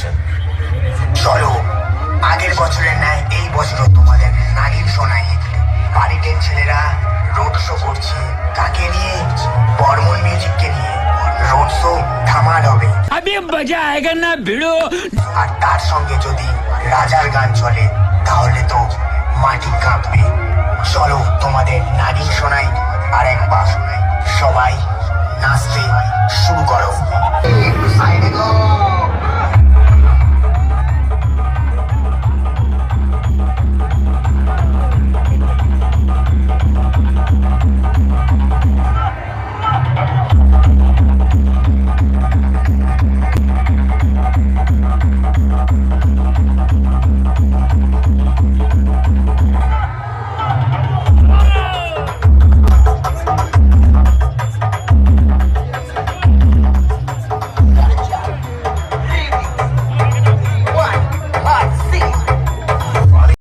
আসছে চলো আগের বছরের ন্যায় এই বছরও তোমাদের নারীর সোনাই বাড়িতে ছেলেরা রোড শো করছে কাকে নিয়ে বর্মন মিউজিককে নিয়ে। রোড শো ধামাল হবে। আমি মজা আয়েগা না ভিড়ো আর তার সঙ্গে যদি রাজার গান চলে তাহলে তো মাটি কাঁপবে। চলো তোমাদের নারী শোনাই আর এক একবার সবাই নাচতে শুরু করো।